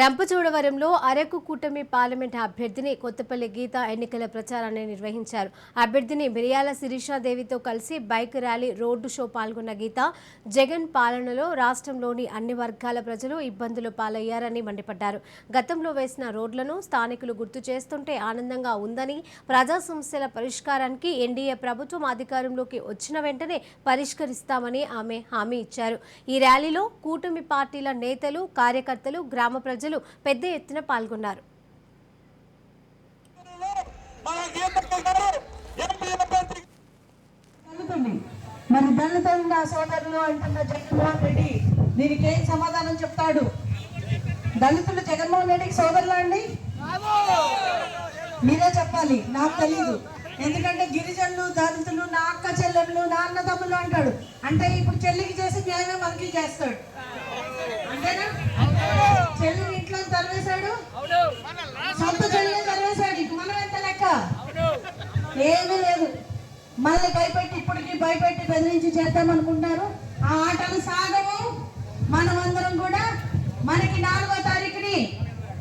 రంపచోడవరంలో అరకు కూటమి పార్లమెంట్ అభ్యర్థిని కొత్తపల్లి గీత ఎన్నికల ప్రచారాన్ని నిర్వహించారు. అభ్యర్థిని మిరియాల శిరీషాదేవితో కలిసి బైక్ ర్యాలీ రోడ్డు షో పాల్గొన్న గీత జగన్ పాలనలో రాష్ట్రంలోని అన్ని వర్గాల ప్రజలు ఇబ్బందులు పాలయ్యారని మండిపడ్డారు. గతంలో వేసిన రోడ్లను స్థానికులు గుర్తు చేస్తుంటే ఆనందంగా ఉందని ప్రజా సమస్యల పరిష్కారానికి ఎన్డీఏ ప్రభుత్వం అధికారంలోకి వచ్చిన వెంటనే పరిష్కరిస్తామని ఆమె హామీ ఇచ్చారు. ఈ ర్యాలీలో కూటమి పార్టీల నేతలు కార్యకర్తలు గ్రామ ప్రజలు పెద్ద ఎత్తున పాల్గొన్నారు. మరి దళితులు నా సోదరులు అంటున్న జగన్మోహన్ రెడ్డి దీనికి ఏం సమాధానం చెప్తాడు? దళితులు జగన్మోహన్ రెడ్డికి సోదరులా అండి? మీరే చెప్పాలి నాకు తెలీదు. ఎందుకంటే గిరిజనులు దళితులు నా అక్క చెల్లెళ్ళు నా అన్న తమ్ముళ్ళు అంటాడు. అంటే ఇప్పుడు చెల్లికి చేసి న్యాయమే మనకి చేస్తాడు. అంతేనా? ఏమీ లేదు. మళ్ళీ భయపెట్టి ఇప్పటికి భయపెట్టి బెదిరించి చేద్దామనుకుంటారు ఆ ఆటలు సాగవు. మనం అందరం కూడా మనకి నాలుగో తారీఖుని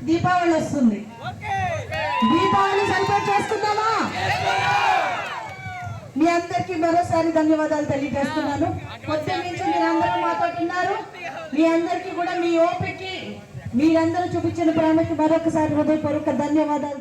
దీపావళి వస్తుంది. దీపావళి సెలబ్రేట్ చేసుకుందామా? మీ అందరికీ మరోసారి ధన్యవాదాలు తెలియజేస్తున్నాను. పొద్దున్న నుంచి మీరందరూ మాతో ఉన్నారు. మీ అందరికీ కూడా మీ ఓపిక మీరందరూ చూపించిన ప్రేమకి మరొకసారి హృదయపూర్వక ధన్యవాదాలు